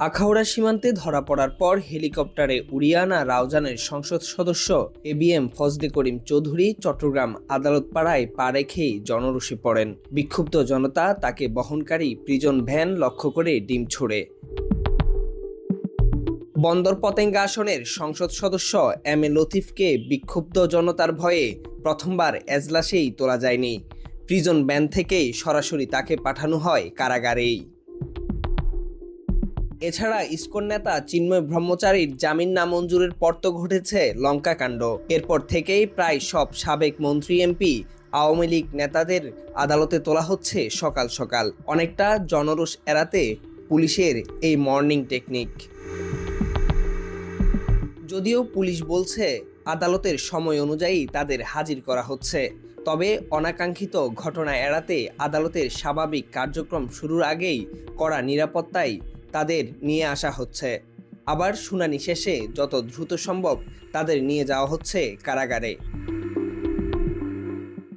আখাউড়া সীমান্তে ধরা পড়ার পর হেলিকপ্টারে উড়িয়ানা রাউজানের সংসদ সদস্য A B M Fazle Karim Chowdhury Chattogram আদালত পাড়ায় পা রেখেই জনরোষে পড়েন। বিক্ষুব্ধ জনতা তাকে বহনকারী প্রিজন ভ্যান লক্ষ্য করে ডিম ছোড়ে। বন্দর পতেঙ্গা আসনের সংসদ সদস্য এম এ লতিফকে বিক্ষুব্ধ জনতার ভয়ে প্রথমবার এজলাসেই তোলা যায়নি। প্রিজন ব্যান থেকেই সরাসরি তাকে পাঠানো হয় কারাগারেই। এছাড়া ইসকন নেতা চিন্ময় ব্রহ্মচারীর জামিন নামঞ্জুরের পর তো ঘটেছে লঙ্কাকাণ্ড এরপর থেকেই প্রায় সব সাবেক মন্ত্রী, এমপি, আওয়ামী লীগ নেতাদের আদালতে তোলা হচ্ছে সকাল সকাল। অনেকটা জনরোষ এড়াতে পুলিশের এই মর্নিং টেকনিক। যদিও পুলিশ বলছে আদালতের সময় অনুযায়ী তাদের হাজির করা হচ্ছে, তবে অনাকাঙ্ক্ষিত ঘটনা এড়াতে আদালতের স্বাভাবিক কার্যক্রম শুরুর আগেই কড়া নিরাপত্তায় তাদের নিয়ে আসা হচ্ছে। আবার শুনানি শেষে যত দ্রুত সম্ভব তাদের নিয়ে যাওয়া হচ্ছে কারাগারে।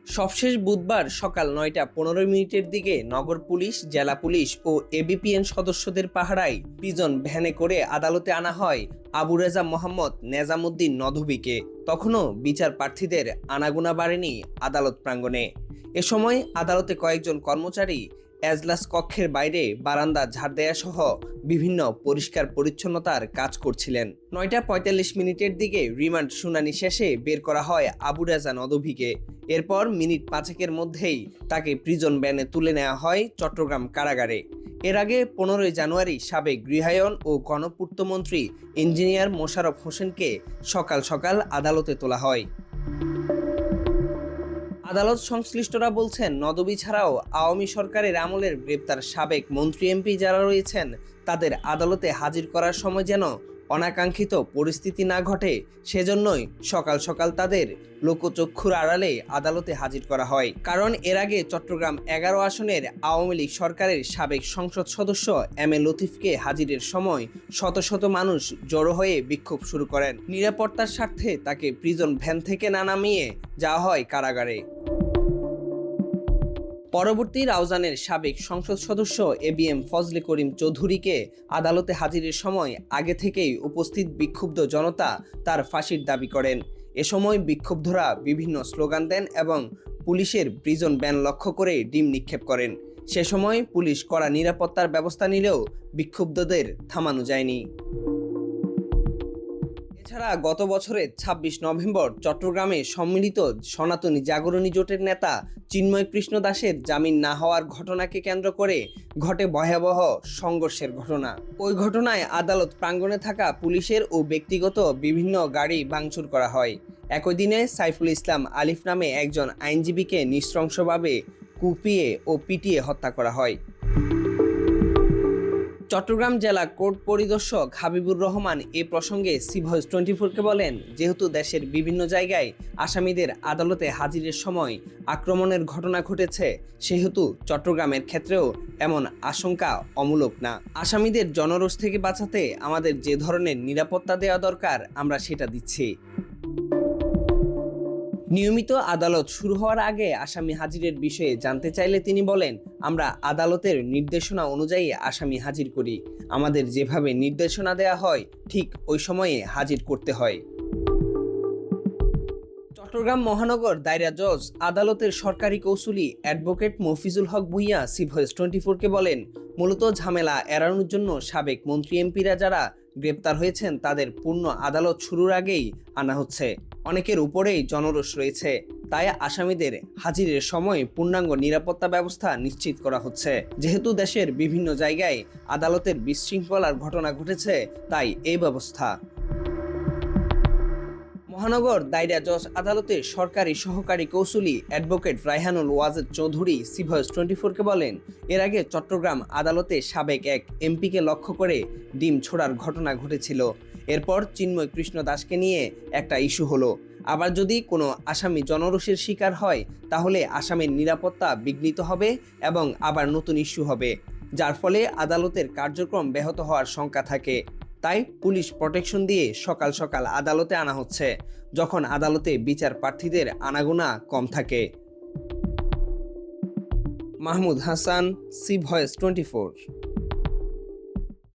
সবশেষ বুধবার সকাল নয়টা পনেরো মিনিটের দিকে নগর পুলিশ, জেলা পুলিশ ও এবিপিএন সদস্যদের পাহারায় প্রিজন ভ্যানে করে আদালতে আনা হয় আবু রেজা মোহাম্মদ নেজামুদ্দিন নদভিকে। তখনও বিচার প্রার্থীদের আনাগুনা বাড়েনি আদালত প্রাঙ্গণে। এ সময় আদালতে কয়েকজন কর্মচারী এজলাস কক্ষের বাইরে বারান্দা ঝাড় দেয়া সহ বিভিন্ন পরিষ্কার পরিচ্ছন্নতার কাজ করছিলেন। নয়টা পঁয়তাল্লিশ মিনিটের দিকে রিমান্ড শুনানি শেষে বের করা হয় আবু রাজা নদভিকে। এরপর মিনিট পাঁচেকের মধ্যেই তাকে প্রিজন ব্যানে তুলে নেওয়া হয় চট্টগ্রাম কারাগারে। এর আগে পনেরোই জানুয়ারি সাবেক গৃহায়ন ও গণপূর্তমন্ত্রী ইঞ্জিনিয়ার মোশারফ হোসেনকে সকাল সকাল আদালতে তোলা হয়। আদালত সংশ্লিষ্টরা বলছেন, নদবী ছাড়াও আওয়ামী সরকারের আমলের গ্রেপ্তার সাবেক মন্ত্রী এমপি যারা রয়েছেন, তাদের আদালতে হাজির করার সময় যেন অনাকাঙ্ক্ষিত পরিস্থিতি না ঘটে, সেজন্যই সকাল সকাল তাদের লোকচক্ষুর আড়ালে আদালতে হাজির করা হয়। কারণ এর আগে চট্টগ্রাম এগারো আসনের আওয়ামী লীগ সরকারের সাবেক সংসদ সদস্য এম এ লতিফকে হাজিরের সময় শত শত মানুষ জড়ো হয়ে বিক্ষোভ শুরু করেন। নিরাপত্তার স্বার্থে তাকে প্রিজন ভ্যান থেকে না নামিয়ে যাওয়া হয় কারাগারে। পরবর্তী রাউজানের সাবেক সংসদ সদস্য A B M Fazle Karim চৌধুরীকে আদালতে হাজিরের সময় আগে থেকেই উপস্থিত বিক্ষুব্ধ জনতা তার ফাঁসির দাবি করেন। এ সময় বিক্ষুব্ধরা বিভিন্ন স্লোগান দেন এবং পুলিশের প্রিজন ব্যান লক্ষ্য করে ডিম নিক্ষেপ করেন। সে সময় পুলিশ কড়া নিরাপত্তার ব্যবস্থা নিলেও বিক্ষুব্ধদের থামানো যায়নি। এছাড়া গত বছরের ছাব্বিশ নভেম্বর চট্টগ্রামে সম্মিলিত সনাতনী জাগরণী জোটের নেতা চিন্ময় কৃষ্ণ দাসের জামিন না হওয়ার ঘটনাকে কেন্দ্র করে ঘটে ভয়াবহ সংঘর্ষের ঘটনা। ওই ঘটনায় আদালত প্রাঙ্গণে থাকা পুলিশের ও ব্যক্তিগত বিভিন্ন গাড়ি ভাঙচুর করা হয়। একই দিনে সাইফুল ইসলাম আলিফ নামে একজন আইনজীবীকে নৃশংসভাবে কুপিয়ে ও পিটিয়ে হত্যা করা হয়। চট্টগ্রাম জেলা কোর্ট পরিদর্শক হাবিবুর রহমান এ প্রসঙ্গে সিভয়েস টোয়েন্টি ফোরকে বলেন, যেহেতু দেশের বিভিন্ন জায়গায় আসামিদের আদালতে হাজিরের সময় আক্রমণের ঘটনা ঘটেছে, সেহেতু চট্টগ্রামের ক্ষেত্রেও এমন আশঙ্কা অমূলক না। আসামিদের জনরোষ থেকে বাঁচাতে আমাদের যে ধরনের নিরাপত্তা দেওয়া দরকার, আমরা সেটা দিচ্ছি। নিয়মিত আদালত শুরু হওয়ার আগে আসামি হাজিরের বিষয়ে জানতে চাইলে তিনি বলেন, আমরা আদালতের নির্দেশনা অনুযায়ী আসামি হাজির করি। আমাদের যেভাবে নির্দেশনা দেয়া হয়, ঠিক ওই সময়ে হাজির করতে হয়। চট্টগ্রাম মহানগর দায়রা জজ, আদালতের সরকারি কৌশলী advocate Mofizul Haque Bhuiya C voice twenty ফোরকে বলেন, মূলত ঝামেলা এড়ানোর জন্য সাবেক মন্ত্রী এমপিরা যারা গ্রেপ্তার হয়েছেন তাদের পূর্ণ আদালত শুরুর আগেই আনা হচ্ছে। অনেকের উপরেই জনরোষ রয়েছে। তাই আসামিদের হাজিরের সময় পূর্ণাঙ্গ নিরাপত্তা ব্যবস্থা নিশ্চিত করা হচ্ছে। যেহেতু দেশের বিভিন্ন জায়গায় আদালতের বিশৃঙ্খলার ঘটনা ঘটেছে, তাই এই ব্যবস্থা মহানগর দায়রা জজ আদালতের সরকারি সহকারী কৌশলী advocate Raihanul Wajed Chowdhury C voice twenty ফোরকে বলেন, এর আগে চট্টগ্রাম আদালতে সাবেক এক এমপিকে লক্ষ্য করে ডিম ছোড়ার ঘটনা ঘটেছিল। এরপর চিন্ময় কৃষ্ণ দাসকে নিয়ে একটা ইস্যু হলো। আবার যদি কোনো আসামি জনরোষের শিকার হয়, তাহলে আসামির নিরাপত্তা বিঘ্নিত হবে এবং আবার নতুন ইস্যু হবে, যার ফলে আদালতের কার্যক্রম ব্যাহত হওয়ার শঙ্কা থাকে। তাই পুলিশ প্রোটেকশন দিয়ে সকাল সকাল আদালতে আনা হচ্ছে, যখন আদালতে বিচার প্রার্থীদের আনাগোনা কম থাকে। Mahmud Hasan, C voice twenty four.